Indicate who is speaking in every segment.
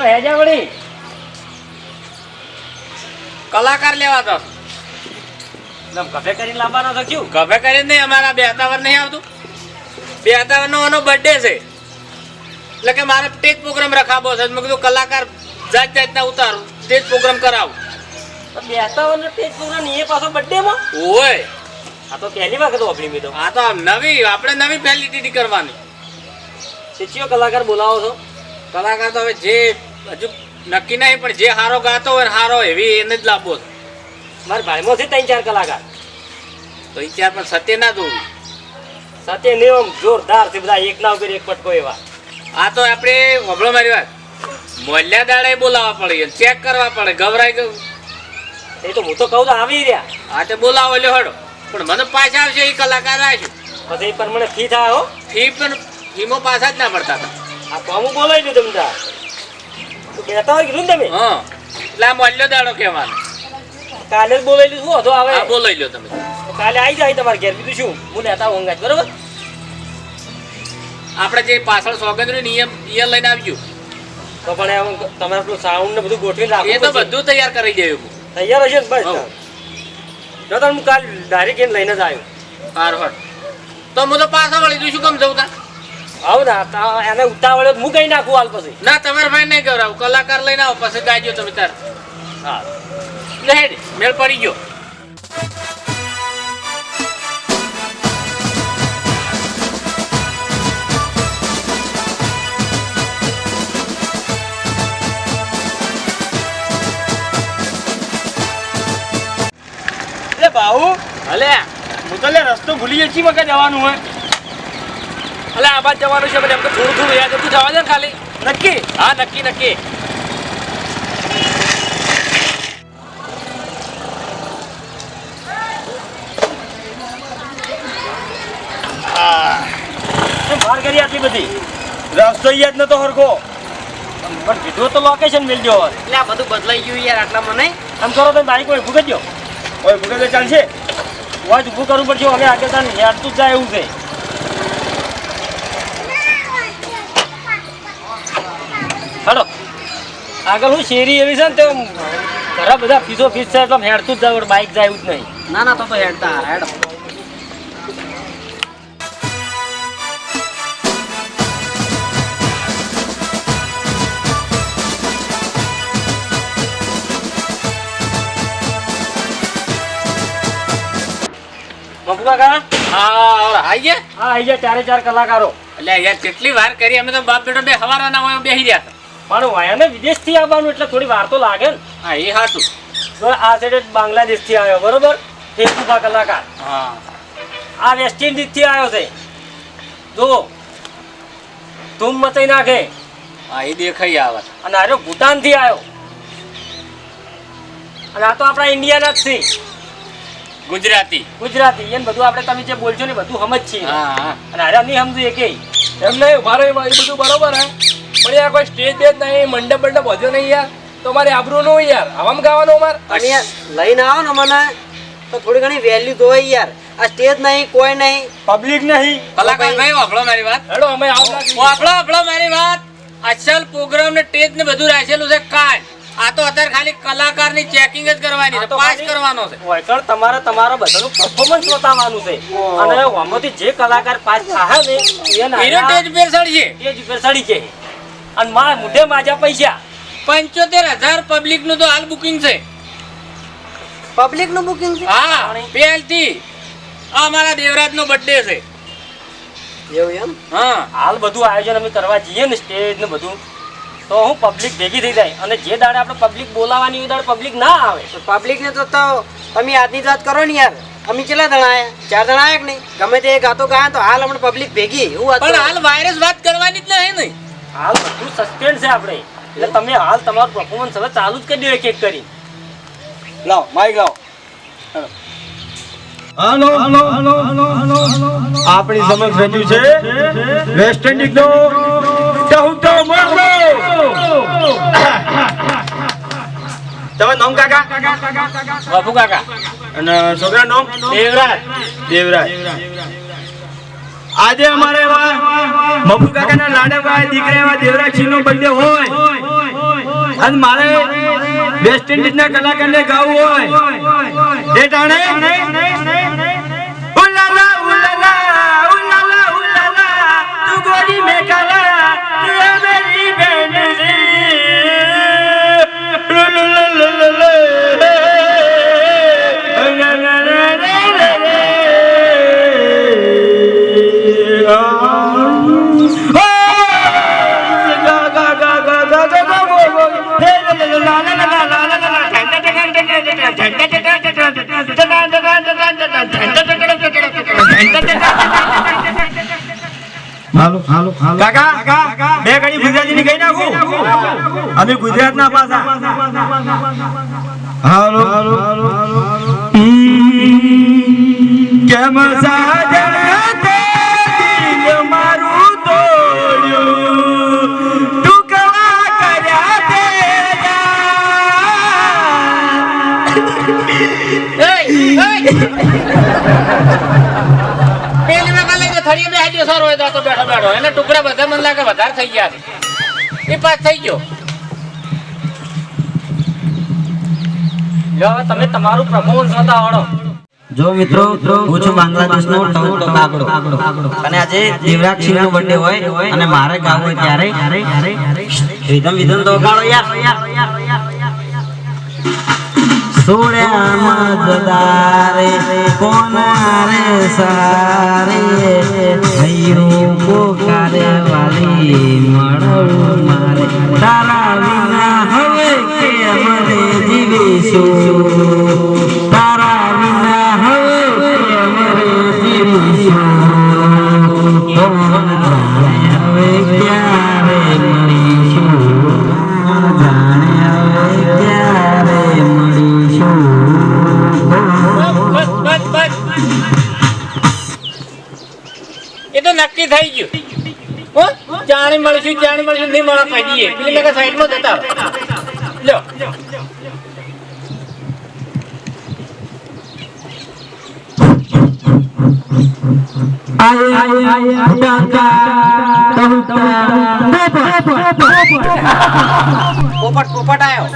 Speaker 1: તો હેજા વળી.
Speaker 2: કલાકાર લેવા તો
Speaker 1: કફે કરીને લાવવાનો તો કયું?
Speaker 2: ગભે કરીને નહીં અમારા બેહતાવર નહીં આવતું. બેહતાવર નો એનો બર્થડે છે. એટલે કે મારે સ્ટેજ પ્રોગ્રામ રખાવો છે. મેં કીધું કલાકાર જાત જાતના ઉતારું. સ્ટેજ પ્રોગ્રામ કરાવું.
Speaker 1: તો બેસતા હોય પ્રોગ્રામ એ પાછો બર્થડે માં?
Speaker 2: ઓય.
Speaker 1: આ તો પહેલી વખત વાપરી મેં તો.
Speaker 2: આ તો નવી આપણે નવી ફેસિલિટી કરવાની.
Speaker 1: શિષ્યો કલાકાર બોલાવો છો?
Speaker 2: કલાકાર તો હવે જે હજુ નક્કી નહીં પણ જે હારો ગાતો હોય ને હારો એવી એને જ લાવવો
Speaker 1: મારા ભાઈમાં છે ત્રણ ચાર કલાકાર.
Speaker 2: ત્રણ ચાર પણ સત્ય ના જોવું.
Speaker 1: સત્ય નિયમ જોરદાર છે બધા એક ના ઉપર એક પટકો એવા.
Speaker 2: આ તો આપણે વગળો મારી વાત. મોલ્યા દાડે બોલાવવા પડે ચેક કરવા પડે ગભરાઈ ગયું.
Speaker 1: એ તો હું તો કહું તો આવી રહ્યા.
Speaker 2: આ તો બોલાવો લ્યો હડો. પણ મને પાછા આવશે એ કલાકાર આવશે
Speaker 1: પછી એ પ્રમાણે ફી થાય હો.
Speaker 2: ફી પણ ફીમાં પાછા જ ના પડતા હતા
Speaker 1: આ તો અમુક બોલાવી દઉં તમને. બેતા હોય કીધું ને તમે.
Speaker 2: હા. એટલે આ મોલ્યો દાડો કહેવાનો.
Speaker 1: કાલે જ બોલાવી શું હતો આવે
Speaker 2: આ બોલાઈ લ્યો તમે.
Speaker 1: કાલે આવી જાય તમારે ઘેર. બીજું શું? હું લેતા બરોબર?
Speaker 2: આપણે જે પાછળ સોગંદ રહ્યું ને ઈ એમ- ઈ એમ લઈને આવજો.
Speaker 1: તો પણ એમ તમારે પેલું સાઉન્ડ ને બધું ગોઠવી રાખવું
Speaker 2: એ તો. બધું તૈયાર કરી દેવું.
Speaker 1: તૈયાર હશે ને બસ. જો તો હું કાલ ડાયરેક્ટ એને લઈને જ આવ્યો.
Speaker 2: હારવડ તો હું તો પાછા વળી દઉં શું કેમ જવું તા.
Speaker 1: આવું ના એને ઉતાવળે હું કઈ નાખું હાલ પછી?
Speaker 2: ના તમારે ભાઈ નહીં કરાવું કલાકાર લઈને આવો પછી ગાજો તમે તાર.
Speaker 1: હા.
Speaker 2: લે મેળ પડી ગયો.
Speaker 1: બાહુ
Speaker 2: હલે
Speaker 1: હું તો લે રસ્તો ભૂલી જશી છી વખત જવાનું હોય.
Speaker 2: અલે આ બાદ જવાનું છે મને એમ તો થોડું થોડું યાદ હતું જવા દે ને ખાલી.
Speaker 1: નક્કી?
Speaker 2: હા નક્કી નક્કી.
Speaker 1: વાર કરી આટલી બધી? રસ્તો યાદ નતો હરખો. પણ કીધું તો લોકેશન મિલજો
Speaker 2: એટલે આ બધું બદલાઈ ગયું યાર આટલા મને.
Speaker 1: આમ કરો તમે બાઈક હોય ભૂગત દો હોય ભૂગત ચાલશે વાત ઊભું કરવું પડશે હવે આગળ હેડતું જ જાય એવું છે હાલો આગળ હું શેરી એવી છે ને તો ઘણા બધા ફીસો ફીસ છે એટલે હેડતું જ જાય બાઈક જાય એવું જ નહીં.
Speaker 2: ના ના તો તો હેડતા હેડ. હા આઈ ગયા?
Speaker 1: હા આવી જાય ચારે ચાર કલાકારો.
Speaker 2: એટલે યાર કેટલી વાર કરી અમે તો બાપ બેટો બે હવારના હોય બેસી રહ્યા હતા.
Speaker 1: પણ વાયાને વિદેશથી આવવાનું એટલે થોડી વાર તો લાગે ને.
Speaker 2: હા એ હાચું.
Speaker 1: તો આ સાઈડ બાંગ્લાદેશથી આવ્યો બરોબર? ફેસબુક કલાકાર.
Speaker 2: હા.
Speaker 1: આ વેસ્ટ ઇન્ડિઝથી આવ્યો છે. જો ધૂમ મચાઈ નાખે.
Speaker 2: હા એ દેખાઈ આવે.
Speaker 1: અને આર્યો ભૂટાનથી આવ્યો. અને આ તો આપણા ઇન્ડિયાના જ છે.
Speaker 2: ગુજરાતી.
Speaker 1: ગુજરાતી. એને બધું આપણે તમે જે બોલશો ને બધું સમજ છીએ અને આર્યા નહીં સમજુ એ કે
Speaker 3: એમ નહીં મારે એ બધું બરોબર હે. પણ યાર કોઈ સ્ટેજ બેજ નહીં મંડપ મંડપ વધ્યો નહીં યાર. તો મારે આબરૂ નો હોય યાર. આવામ ગાવાનું અમાર.
Speaker 4: અને યાર લઈને આવો ને મને તો થોડી ઘણી વેલ્યુ તો હોય યાર. આ સ્ટેજ નહીં કોઈ નહીં.
Speaker 1: પબ્લિક નહીં.
Speaker 2: કલાકાર ભાઈ વાપરો મારી વાત.
Speaker 3: હેડો અમે આવો લાગી
Speaker 2: વાપરો વાપરો મારી વાત. અસલ પ્રોગ્રામ ને સ્ટેજ ને બધું રાખેલું છે કાલ આ તો અત્યારે ખાલી કલાકારની ચેકિંગ જ કરવાની છે
Speaker 1: તો
Speaker 2: પાસ કરવાનો છે.
Speaker 1: વળતર તમારે તમારા બધાનું પરફોર્મન્સ બતાવવાનું છે. અને આમાંથી જે કલાકાર પાસ થાય ને
Speaker 2: એનો
Speaker 1: એના
Speaker 2: સ્ટેજ પર છે
Speaker 1: સ્ટેજ ઉપર સડી છે. અને મારા મુઢે માજા પૈસા.
Speaker 2: પંચોતેર હજાર પબ્લિકનું તો હાલ બુકિંગ છે.
Speaker 4: પબ્લિકનું બુકિંગ છે?
Speaker 2: હા પહેલથી આ અમારા દેવરાજ નો બર્થડે છે.
Speaker 4: એવું એમ?
Speaker 2: હા.
Speaker 1: હાલ બધું આયોજન અમે કરવા જઈએ ને સ્ટેજ ને બધું. તો હું પબ્લિક ભેગી થઈ જાય. અને જે દાડે આપણે પબ્લિક બોલાવાની એ દાડે પબ્લિક ના આવે.
Speaker 4: પબ્લિક ને તો તો તમે આજની વાત કરો ને યાર. અમે કેટલા જણા આયા? ચાર જણા આયા કે નહીં? ગમે તે ગાતો ગાયા તો હાલ હમણાં પબ્લિક ભેગી. એવું
Speaker 2: પણ હાલ વાયરસ વાત કરવાની જ નહીં ને.
Speaker 1: હાલ બધું સસ્પેન્ડ છે આપણે. એટલે તમે હાલ તમારું પરફોર્મન્સ હવે ચાલુ જ કરી દો એક એક કરી
Speaker 3: લાવ. માઈક લાવ
Speaker 5: આપણી સમક્ષ રજૂ છે વેસ્ટ ઇન્ડિઝ નો ટહુટો મોરલો તમે નામ કાકા?
Speaker 1: બાપુ કાકા.
Speaker 5: અને છોકરા નામ?
Speaker 1: દેવરાજ.
Speaker 5: દેવરાજ. આજે અમારે એવા મફુ કાકાના લાડવા દીકરા એવા દેવરાજ સિંહ નો બર્થડે હોય. અને મારે વેસ્ટ ઇન્ડિઝના કલાકારને ગાવું હોય. એ ટાણે બે ઘડી ગુજરાતીની કહી નાખું? અમે ગુજરાતના પાછા હાલો કેમ સાજણ
Speaker 2: પેલી મેં કાલે થળીએ બેસી સારો હોય તો બેઠો બેઠો. એને ટુકડા બધા મને લાગે વધારે થઈ ગયા છે. એ પાસ થઈ ગયો.
Speaker 4: તમે તમારું પરફોર્મન્સ બતાવો
Speaker 6: જો મિત્રો હું છું બાંગ્લાદેશનો કાગડો. અને આજે દેવરાજ નો બર્થડે હોય અને મારે ગાવું હોય ત્યારે. રીધમ વિધમ તો ગાળો યાર. સોળ્યામાં જદારે કોનારે સારે? હૈયું પોકારે વાલી મળવું મારે. તારા વિના હવે કે અમારે જીવીશું? તારા વિના હવે કે અમારે જીવીશું?
Speaker 2: થઈ ગયું. હો? જાણી મળશું જાણી મળશું, નહીં મળે કહી દઈએ પેલી મેં સાઈડમાં જતા લો
Speaker 7: પોપટ પોપટ આવ્યો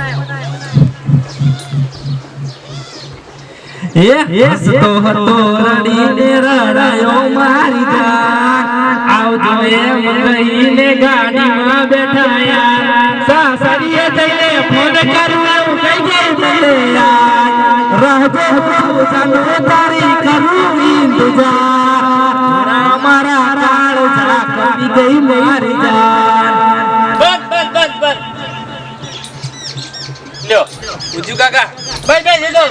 Speaker 1: એ હસતો હતો રડીને રડાયો મારી જાન આવજો એમ કહીને ગાડીમાં સાસરીએ જઈને ફોન કરું મને યાર. રહજો ચાલો તારી કરું ઇંતજાર. મારા કાળ જા કવી ગઈ મારી જાન
Speaker 2: બસ બસ બસ બસ. લ્યો ઉજુ કાકા. બસ એ તો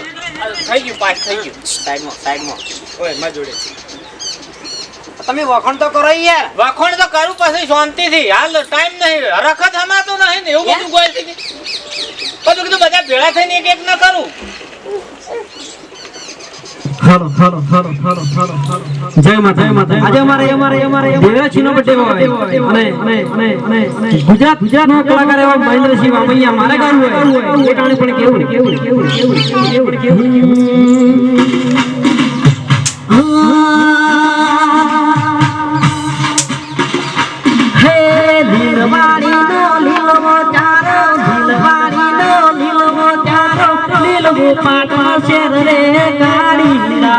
Speaker 2: થઈ ગયું પાસ થઈ ગયું
Speaker 7: સાઈડમાં સાઈડમાં ઓય માર જોડે. તમે વખણ તો કરો યાર.
Speaker 2: વખણ તો કરું પછી શાંતિથી. હાલ ટાઈમ નહીં રખત હમાતો નહીં ને એવું બધું ગોય થઈ. બધું કીધું બધા ભેળા થઈને એક એક ના કરું.
Speaker 1: જય માતા જય માતા આજે અમારે અમારે અમારે દેવરાજસિંહનો birthday હોય. અને અને અને અને અને ગુજરાત ગુજરાતનો કલાકાર એવા મહેન્દ્રસિંહ વામૈયા મારે ગાવું હોય. એ ટાણે પણ કેવું કેવું કેવું કેવું કેવું ને હે ચારો લીલા ચારો પાટો શેર રે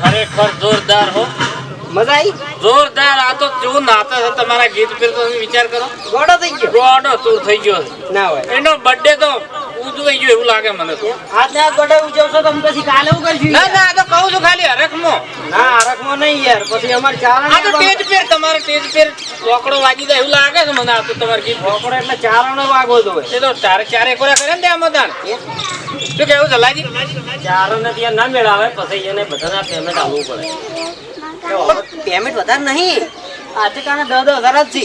Speaker 1: ખરેખર જોરદાર હો.
Speaker 7: મજા આવી
Speaker 2: જોરદાર. આ તો તું નાતો છે તમારા ગીત પર તો વિચાર કરો.
Speaker 7: ગોડો થઈ ગયો.
Speaker 2: ગોડો તું થઈ ગયો.
Speaker 7: ના હોય.
Speaker 2: એનો બર્થડે તો ઉજવાઈ ગયો એવું લાગે મને તો.
Speaker 7: આજને આજ ગોડો ઉજવશો તો પછી કાલે હું કરશું?
Speaker 2: ના ના આ તો કહું છું ખાલી હરખમાં.
Speaker 7: ના હરખમાં નહીં યાર. પછી અમારે ચારણ
Speaker 2: આ તો તેજ પેર તમારે તેજ પેર રોકડો વાગી જાય એવું લાગે છે મને આ તો તમારે ગીત.
Speaker 7: રોકડો એટલે ચારણો વાગો તો
Speaker 2: એ તો ચારે ચારે કોરા કરે ને આમાં તાણ શું કેવું છે લાજી
Speaker 4: ચારણ ત્યાં ના મેળાવે પછી એને બધાના પેમેન્ટ આવવું પડે.
Speaker 7: પેમેન્ટ વધારે નહીં. આજે કારણે દસ દસ હજાર જ છે.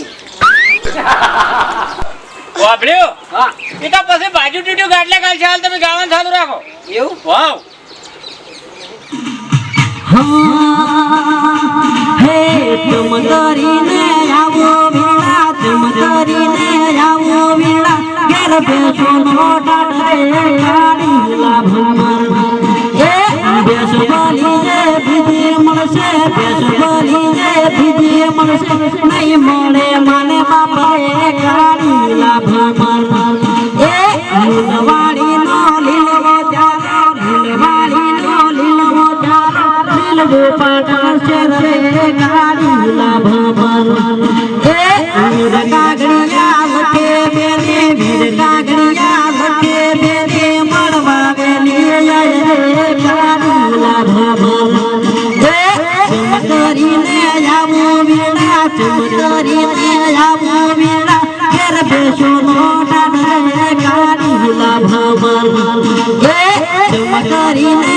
Speaker 2: વાપર્યો?
Speaker 7: હા.
Speaker 2: એ તો પછી બાજુ ટીટ્યું ગાડલે કાલ ચાલ તમે ગાવાનું ચાલુ રાખો.
Speaker 7: એવું?
Speaker 2: વાવ.
Speaker 1: હે તમ કરીને આવો વીણા તમ કરીને આવો વીણા ઘેર બેસો નો ડાટરે કાઢી લાભ એ બેસ બોલી જે બીજી મળશે બેસ બોલી જે બીજી મળશે નહીં મળે મને લીલવો પાટાશે રે કાઢી લાભ
Speaker 2: Karina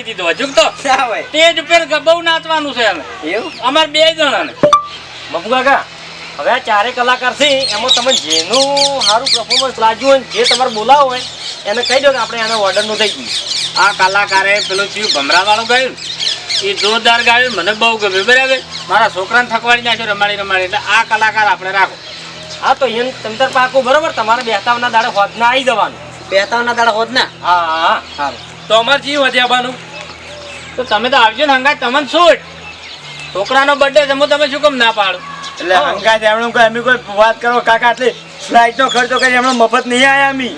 Speaker 2: ખપાડી દીધો હજુ તો. સ્ટેજ ઉપર બહુ નાચવાનું છે અમે
Speaker 7: એવું?
Speaker 2: અમારે બે જણાને.
Speaker 4: બબુ કાકા હવે ચારે કલાકાર છે એમાં તમે જેનું સારું પરફોર્મન્સ લાગ્યું હોય જે તમારે બોલાવો હોય એને કહી દો કે આપણે આના ઓર્ડરનું થઈ ગયું.
Speaker 2: આ કલાકારે પેલું થયું ભમરાવાળું ગાયું. એ જોરદાર ગાયું મને બહુ ગમ્યું. બરાબર? મારા છોકરાને થકવાડી નાખ્યો રમાડી રમાડી. એટલે આ કલાકાર આપણે રાખો.
Speaker 4: હા તો એમ તમ તાર પાકું બરોબર? તમારે બેહતાવના દાડે હોદના આવી જવાનું.
Speaker 7: બેતાવના દાડા હોદના?
Speaker 4: હા હા.
Speaker 7: સારું.
Speaker 2: તો અમારે જીવ વધ્યાવાનું તો તમે તો આવજો ને હંગાત તમને છૂટ છોકરાનો બર્થડે છે હું તમે શું કેમ ના પાડું.
Speaker 5: એટલે હંગાત એમણે કોઈ અમે કોઈ વાત કરો કાકા એટલે ફ્લાઇટ નો ખર્ચો કરી એમણે મફત નહીં આયા અમી.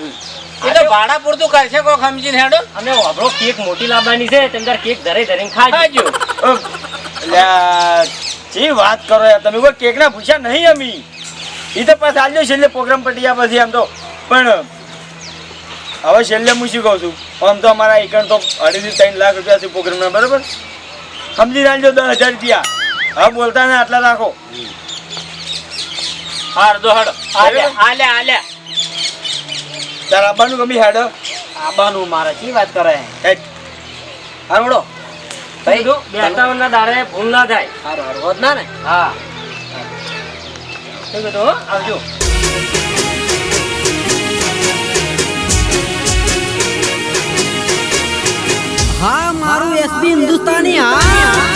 Speaker 2: એ તો ભાડા પૂરતું કરશે કોઈ સમજીને હેડો.
Speaker 4: અમે આપણો કેક મોટી લાવવાની છે તેમ તાર કેક ધરે ધરીને ખાજો.
Speaker 5: જે વાત કરો યાર તમે કોઈ કેક ના પૂછ્યા નહીં અમી. એ તો પાછા આલ્યો છેલ્લે પ્રોગ્રામ પટી ગયા પછી આમ તો. પણ હવે છેલ્લે હું શું કહું છું? આમ તો અમારા એકણ તો અઢીથી ત્રણ લાખ રૂપિયા છે પ્રોગ્રામના બરાબર? સમજી રાખજો દસ હજાર રૂપિયા. હવે બોલતા ને આટલા રાખો
Speaker 2: દો હેડો આલ્યા આલ્યા આલ્યા
Speaker 5: તાર આબાનું ગમી હેડ.
Speaker 7: આબાનું મારે શી વાત કરે?
Speaker 5: હેડ.
Speaker 7: હારોડો
Speaker 4: ભાઈ બેહતાવના દાડે ભૂલ ના થાય.
Speaker 7: હારું હારું. ના ને?
Speaker 4: હો? આવજો.
Speaker 1: મારું એસબી હિન્દુસ્તાની હા